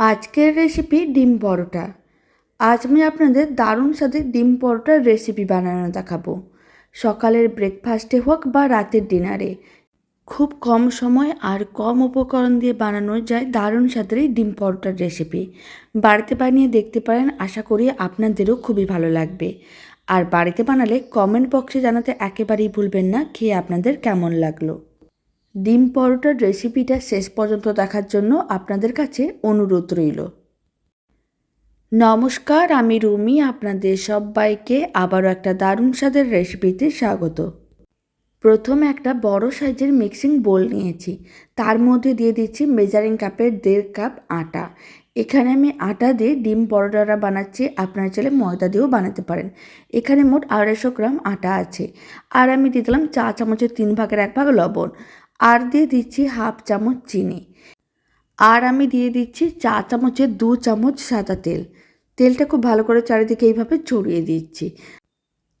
আজকের রেসিপি ডিম পরোটা। আজ আমি আপনাদের দারুণ স্বাদের ডিম পরোটার রেসিপি বানানো দেখাবো। সকালের ব্রেকফাস্টে হোক বা রাতের ডিনারে খুব কম সময় আর কম উপকরণ দিয়ে বানানো যায় দারুণ স্বাদের এই ডিম পরোটার রেসিপি বাড়িতে বানিয়ে দেখতে পারেন, আশা করি আপনাদেরও খুবই ভালো লাগবে। আর বাড়িতে বানালে কমেন্ট বক্সে জানাতে একেবারেই ভুলবেন না, খেয়ে আপনাদের কেমন লাগল। ডিম পরোটার রেসিপিটা শেষ পর্যন্ত দেখার জন্য আপনাদের কাছে অনুরোধ রইল। নমস্কার, আমি রুমি, আপনাদের সবাইকে আবারও একটা দারুণ স্বাদের রেসিপিতে স্বাগত। প্রথমে একটা বড় সাইজের মিক্সিং বোল নিয়েছি। তার মধ্যে দিয়ে দিচ্ছি মেজারিং কাপের দেড় কাপ আটা। এখানে আমি আটা দিয়ে ডিম পরোটাটা বানাচ্ছি, আপনারা চাইলে ময়দা দিয়েও বানাতে পারেন। এখানে মোট আড়াইশো গ্রাম আটা আছে। আর আমি দিয়ে দিলাম চা চামচের তিন ভাগের এক ভাগ লবণ। আর দিয়ে দিচ্ছি হাফ চামচ চিনি। আর আমি দিয়ে দিচ্ছি চা চামচের দু চামচ সাদা তেল। তেলটা খুব ভালো করে চারিদিকে এইভাবে ছড়িয়ে দিচ্ছি।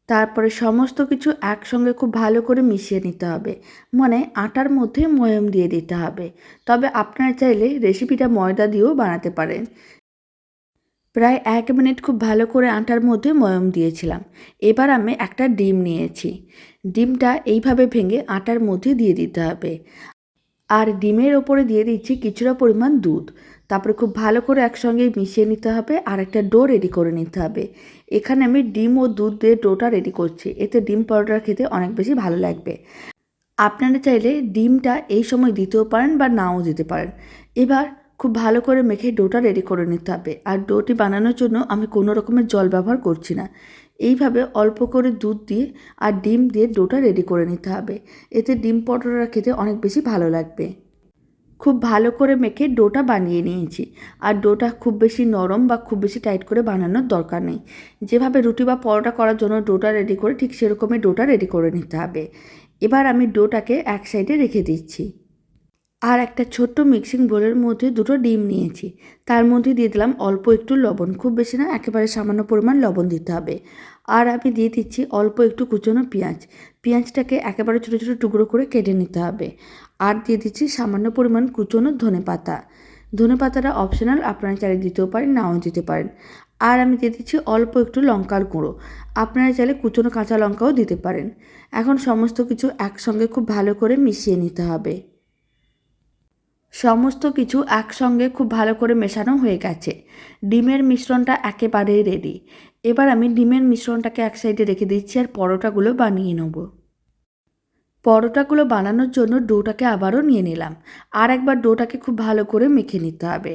তারপরে সমস্ত কিছু একসঙ্গে খুব ভালো করে মিশিয়ে নিতে হবে। মানে আটার মধ্যে ময়ম দিয়ে দিতে হবে। তবে আপনারা চাইলে রেসিপিটা ময়দা দিয়েও বানাতে পারেন। প্রায় এক মিনিট খুব ভালো করে আটার মধ্যে ময়ম দিয়েছিলাম। এবার আমি একটা ডিম নিয়েছি। ডিমটা এইভাবে ভেঙে আটার মধ্যে দিয়ে দিতে হবে। আর ডিমের ওপরে দিয়ে দিচ্ছি কিছুটা পরিমাণ দুধ। তারপরে খুব ভালো করে একসঙ্গে মিশিয়ে নিতে হবে আর একটা ডো রেডি করে নিতে হবে। এখানে আমি ডিম ও দুধ দিয়ে ডোটা রেডি করছি। এতে ডিম পরোটা খেতে অনেক বেশি ভালো লাগবে। আপনারা চাইলে ডিমটা এই সময় দিতেও পারেন বা নাও দিতে পারেন। এবার খুব ভালো করে মেখে ডোটা রেডি করে নিতে হবে। আর ডোটি বানানোর জন্য আমি কোনো রকমের জল ব্যবহার করছি না। এইভাবে অল্প করে দুধ দিয়ে আর ডিম দিয়ে ডোটা রেডি করে নিতে হবে। এতে ডিম পরোটা খেতে অনেক বেশি ভালো লাগবে। খুব ভালো করে মেখে ডোটা বানিয়ে নিয়েছি। আর ডোটা খুব বেশি নরম বা খুব বেশি টাইট করে বানানোর দরকার নেই। যেভাবে রুটি বা পরোটা করার জন্য ডোটা রেডি করে ঠিক সেরকমই ডোটা রেডি করে নিতে হবে। এবার আমি ডোটাকে এক সাইডে রেখে দিচ্ছি। আর একটা ছোট্ট মিক্সিং বোলের মধ্যে দুটো ডিম নিয়েছি। তার মধ্যে দিয়ে দিলাম অল্প একটু লবণ। খুব বেশি না, একেবারে সামান্য পরিমাণ লবণ দিতে হবে। আর আমি দিয়ে দিচ্ছি অল্প একটু কুচনো পেঁয়াজ। পেঁয়াজটাকে একেবারে ছোটো ছোটো টুকরো করে কেটে নিতে হবে। আর দিয়ে দিচ্ছি সামান্য পরিমাণ কুচনো ধনে পাতা। ধনে পাতাটা অপশনাল, আপনারা চাইলে দিতেও পারেন, নাও দিতে পারেন। আর আমি দিয়ে দিচ্ছি অল্প একটু লঙ্কার গুঁড়ো। আপনারা চাইলে কুচনো কাঁচা লঙ্কাও দিতে পারেন। এখন সমস্ত কিছু একসঙ্গে খুব ভালো করে মিশিয়ে নিতে হবে। সমস্ত কিছু একসঙ্গে খুব ভালো করে মেশানো হয়ে গেছে। ডিমের মিশ্রণটা একেবারেই রেডি এবার আমি ডিমের মিশ্রণটাকে এক সাইডে রেখে দিচ্ছি আর পরোটাগুলো বানিয়ে নেব। পরোটাগুলো বানানোর জন্য ডোটাকে আবারও নিয়ে নিলাম। আর একবার ডোটাকে খুব ভালো করে মেখে নিতে হবে।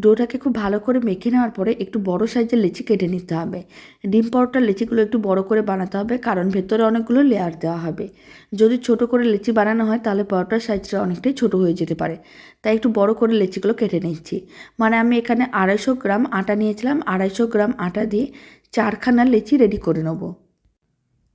ডোটাকে খুব ভালো করে মেখে নেওয়ার পরে একটু বড় সাইজের লেচি কেটে নিতে হবে। ডিম পরোটার লেচিগুলো একটু বড় করে বানাতে হবে, কারণ ভেতরে অনেকগুলো লেয়ার দেওয়া হবে। যদি ছোট করে লেচি বানানো হয়, তাহলে পরোটার সাইজটা অনেকটাই ছোট হয়ে যেতে পারে। তাই একটু বড় করে লেচিগুলো কেটে নিচ্ছি। মানে আমি এখানে আড়াইশো গ্রাম আটা নিয়েছিলাম। আড়াইশো গ্রাম আটা দিয়ে চারখানা লেচি রেডি করে নেব।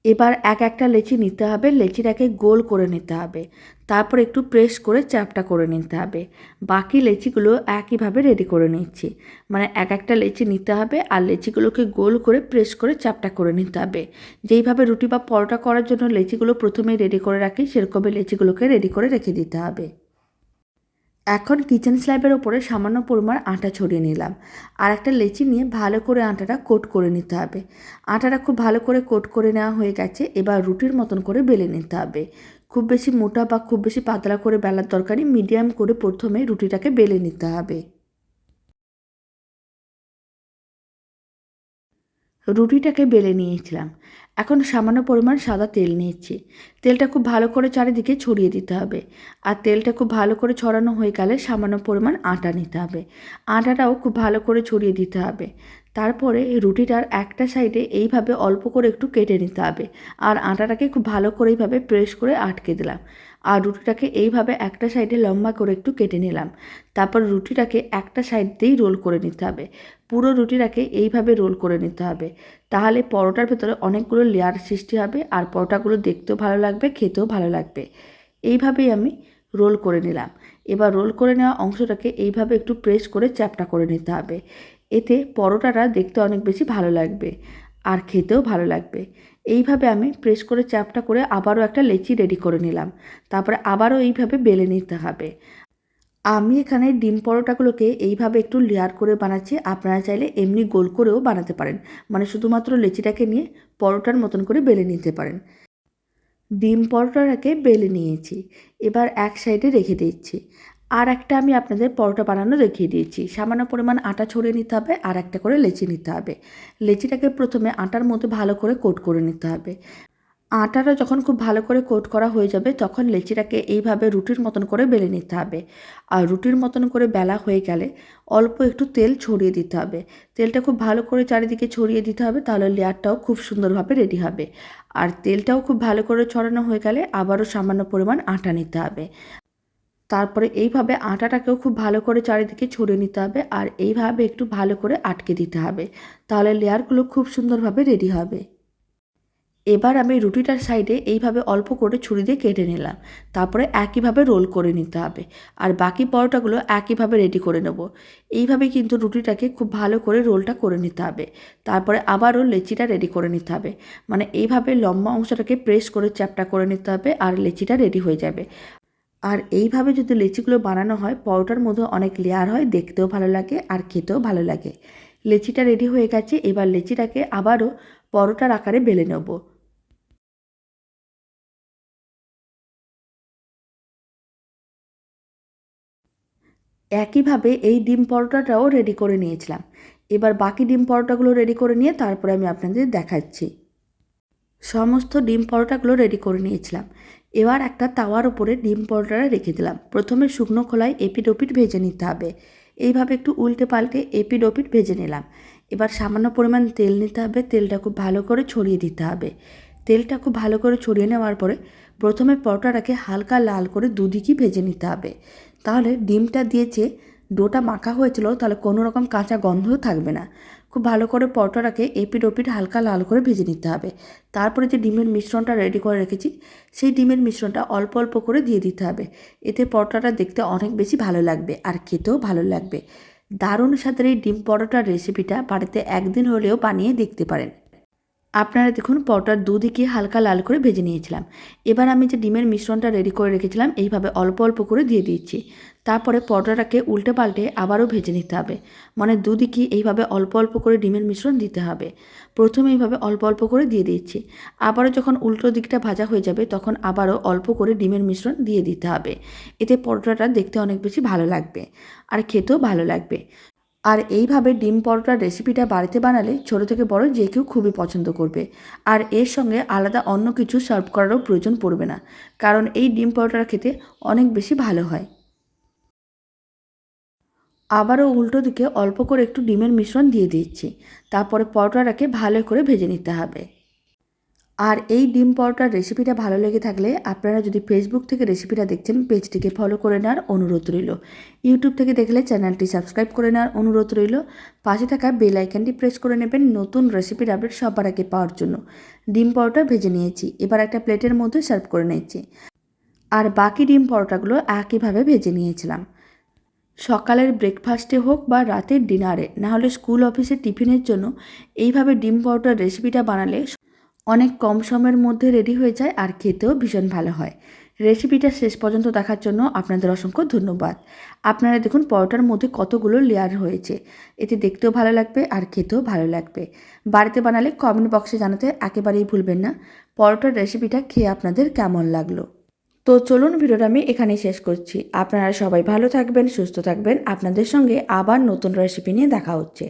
এবার এক একটা লেচি নিতে হবে, লেচিটাকে গোল করে নিতে হবে। তারপর একটু প্রেস করে চাপটা করে নিতে হবে। বাকি লেচিগুলো একইভাবে রেডি করে নিচ্ছি। মানে এক একটা লেচি নিতে হবে আর লেচিগুলোকে গোল করে প্রেস করে চাপটা করে নিতে হবে। যেইভাবে রুটি বা পরোটা করার জন্য লেচিগুলো প্রথমেই রেডি করে রাখি, সেরকমই লেচিগুলোকে রেডি করে রেখে দিতে হবে। এখন কিচেন স্ল্যাবের ওপরে সামান্য পরিমাণ আটা ছড়িয়ে নিলাম। আর একটা লেচি নিয়ে ভালো করে আটাটা কোট করে নিতে হবে। আটাটা খুব ভালো করে কোট করে নেওয়া হয়ে গেছে, এবার রুটির মতন করে বেলে নিতে হবে। খুব বেশি মোটা বা খুব বেশি পাতলা করে বেলার দরকারই মিডিয়াম করে প্রথমে রুটিটাকে বেলে নিতে হবে। রুটিটাকে বেলে নিয়েছিলাম। এখন সামান্য পরিমাণ সাদা তেল নিয়েছি তেলটা খুব ভালো করে চারিদিকে ছড়িয়ে দিতে হবে। আর তেলটা খুব ভালো করে ছড়ানো হয়ে গেলে সামান্য পরিমাণ আটা নিতে হবে। আটাটাও খুব ভালো করে ছড়িয়ে দিতে হবে। তারপরে রুটিটার একটা সাইডে এইভাবে অল্প করে একটু কেটে নিতে হবে। আর আটাটাকে খুব ভালো করে এইভাবে প্রেস করে আটকে দিলাম। আর রুটিটাকে এইভাবে একটা সাইডে লম্বা করে একটু কেটে নিলাম। তারপর রুটিটাকে একটা সাইড দিয়েই রোল করে নিতে হবে। পুরো রুটিটাকে এইভাবে রোল করে নিতে হবে। তাহলে পরোটার ভেতরে অনেকগুলো লেয়ার সৃষ্টি হবে আর পরোটাগুলো দেখতেও ভালো লাগবে, খেতেও ভালো লাগবে। এইভাবেই আমি রোল করে নিলাম। এবার রোল করে নেওয়া অংশটাকে এইভাবে একটু প্রেস করে চ্যাপটা করে নিতে হবে। এতে পরোটাটা দেখতে অনেক বেশি ভালো লাগবে আর খেতেও ভালো লাগবে। এইভাবে আমি প্রেস করে চাপটা করে আবারও একটা লেচি রেডি করে নিলাম। তারপরে আবারও এইভাবে বেলে নিতে হবে। আমি এখানে ডিম পরোটাগুলোকে এইভাবে একটু লেয়ার করে বানাচ্ছি। আপনারা চাইলে এমনি গোল করেও বানাতে পারেন। মানে শুধুমাত্র লেচিটাকে নিয়ে পরোটার মতন করে বেলে নিতে পারেন। ডিম পরোটাটাকে বেলে নিয়েছি। এবার এক সাইডে রেখে দিচ্ছি। আর একটা আমি আপনাদের পরোটা বানানো দেখিয়ে দিয়েছি। সামান্য পরিমাণ আটা ছড়িয়ে নিতে হবে, আর একটা করে লেচি নিতে হবে। লেচিটাকে প্রথমে আটার মধ্যে ভালো করে কোট করে নিতে হবে। আটাটা যখন খুব ভালো করে কোট করা হয়ে যাবে, তখন লেচিটাকে এইভাবে রুটির মতন করে বেলে নিতে হবে। আর রুটির মতন করে বেলা হয়ে গেলে অল্প একটু তেল ছড়িয়ে দিতে হবে। তেলটা খুব ভালো করে চারিদিকে ছড়িয়ে দিতে হবে, তাহলে লেয়ারটাও খুব সুন্দরভাবে রেডি হবে। আর তেলটাও খুব ভালো করে ছড়ানো হয়ে গেলে আবারও সামান্য পরিমাণ আটা নিতে হবে। তারপরে এইভাবে আটাটাকেও খুব ভালো করে চারিদিকে ছড়িয়ে নিতে হবে আর এইভাবে একটু ভালো করে আটকে দিতে হবে। তাহলে লেয়ারগুলো খুব সুন্দরভাবে রেডি হবে। এবার আমি রুটিটার সাইডে এইভাবে অল্প করে ছুরি দিয়ে কেটে নিলাম। তারপরে একইভাবে রোল করে নিতে হবে। আর বাকি পরোটাগুলো একইভাবে রেডি করে নেব। এইভাবে কিন্তু রুটিটাকে খুব ভালো করে রোলটা করে নিতে হবে। তারপরে আবারও লেচিটা রেডি করে নিতে হবে। মানে এইভাবে লম্বা অংশটাকে প্রেস করে চ্যাপটা করে নিতে হবে আর লেচিটা রেডি হয়ে যাবে। আর এইভাবে যদি লেচিগুলো বানানো হয়, পরোটার মধ্যে অনেক লেয়ার হয়, দেখতেও ভালো লাগে আর খেতেও ভালো লাগে। লেচিটা রেডি হয়ে গেছে, এবার লেচিটাকে আবারও পরোটার আকারে বেলে নেব। একইভাবে এই ডিম পরোটাটাও রেডি করে নিয়েছিলাম। এবার বাকি ডিম পরোটাগুলো রেডি করে নিয়ে তারপরে আমি আপনাদের দেখাচ্ছি। সমস্ত ডিম পরোটাগুলো রেডি করে নিয়েছিলাম। এবার একটা তাওয়ার ওপরে ডিম পরোটাটা রেখে দিলাম। প্রথমে শুকনো খোলায় এপিডোপিট ভেজে নিতে হবে। এইভাবে একটু উল্টে পাল্টে এপিডোপিট ভেজে নিলাম। এবার সামান্য পরিমাণ তেল নিতে হবে। তেলটা খুব ভালো করে ছড়িয়ে দিতে হবে। তেলটা খুব ভালো করে ছড়িয়ে নেওয়ার পরে প্রথমে পরোটাটাকে হালকা লাল করে দুদিকই ভেজে নিতে হবে। তাহলে ডিমটা দিয়েছে, ডোটা মাখা হয়েছিল, তাহলে কোনো রকম কাঁচা গন্ধও থাকবে না। খুব ভালো করে পরোটাটাকে এপিড ওপিড হালকা লাল করে ভেজে নিতে হবে। তারপরে যে ডিমের মিশ্রণটা রেডি করে রেখেছি, সেই ডিমের মিশ্রণটা অল্প অল্প করে দিয়ে দিতে হবে। এতে পরোটাটা দেখতে অনেক বেশি ভালো লাগবে আর খেতেও ভালো লাগবে। দারুণ স্বাদের এই ডিম পরোটার রেসিপিটা বাড়িতে একদিন হলেও বানিয়ে দেখতে পারেন। আপনারা দেখুন পরোটার দুদিকে হালকা লাল করে ভেজে নিয়েছিলাম। এবার আমি যে ডিমের মিশ্রণটা রেডি করে রেখেছিলাম, এইভাবে অল্প অল্প করে দিয়ে দিচ্ছি। তারপরে পরোটাটাকে উল্টে পাল্টে আবারও ভেজে নিতে হবে। মানে দুদিকে এইভাবে অল্প অল্প করে ডিমের মিশ্রণ দিতে হবে। প্রথমে এইভাবে অল্প অল্প করে দিয়ে দিচ্ছি। আবারও যখন উল্টো দিকটা ভাজা হয়ে যাবে, তখন আবারও অল্প করে ডিমের মিশ্রণ দিয়ে দিতে হবে। এতে পরোটাটা দেখতে অনেক বেশি ভালো লাগবে। আর খেতেও ভালো লাগবে। আর এইভাবে ডিম পরোটার রেসিপিটা বাড়িতে বানালে ছোট থেকে বড় যে কেউ খুবই পছন্দ করবে। আর এর সঙ্গে আলাদা অন্য কিছু সার্ভ করারও প্রয়োজন পড়বে না। কারণ এই ডিম পরোটাটা খেতে অনেক বেশি ভালো হয়। আবারও উল্টো দিকে অল্প করে একটু ডিমের মিশ্রণ দিয়ে দিচ্ছি। তারপরে পরোটাটাকে ভালো করে ভেজে নিতে হবে। আর এই ডিম পরোটার রেসিপিটা ভালো লেগে থাকলে আপনারা যদি ফেসবুক থেকে রেসিপিটা দেখছেন, পেজটিকে ফলো করে নেওয়ার অনুরোধ রইল। ইউটিউব থেকে দেখলে চ্যানেলটি সাবস্ক্রাইব করে নেওয়ার অনুরোধ রইল। পাশে থাকা বেল আইকনটি প্রেস করে নেবেন নতুন রেসিপির আপডেট সবার আগে পাওয়ার জন্য। ডিম পরোটা ভেজে নিয়েছি, এবার একটা প্লেটের মধ্যে সার্ভ করে নিয়েছি আর বাকি ডিম পরোটাগুলো একইভাবে ভেজে নিয়েছিলাম। সকালের ব্রেকফাস্টে হোক বা রাতের ডিনারে নাহলে স্কুল অফিসে টিফিনের জন্য এইভাবে ডিম পরোটার রেসিপিটা বানালে অনেক কম সময়ের মধ্যে রেডি হয়ে যায় আর খেতেও ভীষণ ভালো হয়। রেসিপিটা শেষ পর্যন্ত দেখার জন্য আপনাদের অসংখ্য ধন্যবাদ। আপনারা দেখুন পরোটার মধ্যে কতগুলো লেয়ার হয়েছে এতে দেখতেও ভালো লাগবে আর খেতেও ভালো লাগবে। বাড়িতে বানালে কমেন্ট বক্সে জানাতে একেবারেই ভুলবেন না। পরোটার রেসিপিটা খেয়ে আপনাদের কেমন লাগল? তো চলুন ভিডিওটা আমি এখানেই শেষ করছি। আপনারা সবাই ভালো থাকবেন, সুস্থ থাকবেন। আপনাদের সঙ্গে আবার নতুন রেসিপি নিয়ে দেখা হচ্ছে।